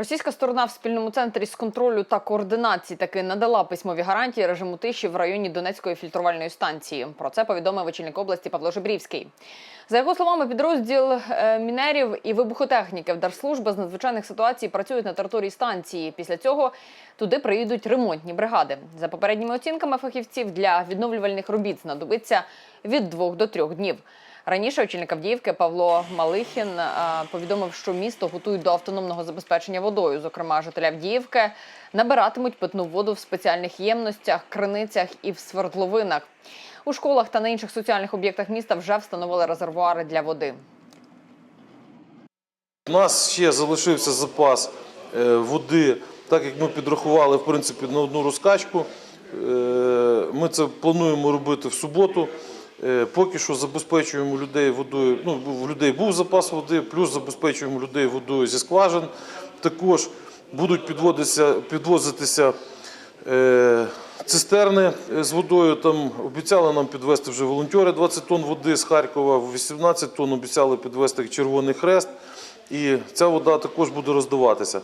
Російська сторона в спільному центрі з контролю та координації таки надала письмові гарантії режиму тиші в районі Донецької фільтрувальної станції. Про це повідомив очільник області Павло Жебрівський. За його словами, підрозділ е, мінерів і вибухотехніків Держслужби з надзвичайних ситуацій працюють на території станції. Після цього туди приїдуть ремонтні бригади. За попередніми оцінками фахівців для відновлювальних робіт знадобиться від двох до трьох днів. Раніше очільник Авдіївки Павло Малихін е, повідомив, що місто готують до автономного забезпечення водою. Зокрема, жителі Авдіївки набиратимуть питну воду в спеціальних ємностях, криницях і в свердловинах. У школах та на інших соціальних об'єктах міста вже встановили резервуари для води. У нас ще залишився запас е, води, так як ми підрахували в принципі на одну розкачку. Е, Ми це плануємо робити в суботу. Е, Поки що забезпечуємо людей водою. Ну, в людей був запас води, плюс забезпечуємо людей водою зі скважин. Також будуть підвозитися е, цистерни е, з водою. Там обіцяли нам підвезти вже волонтери 20 тонн води з Харкова, 18 тонн обіцяли підвезти Червоний Хрест. І ця вода також буде роздаватися.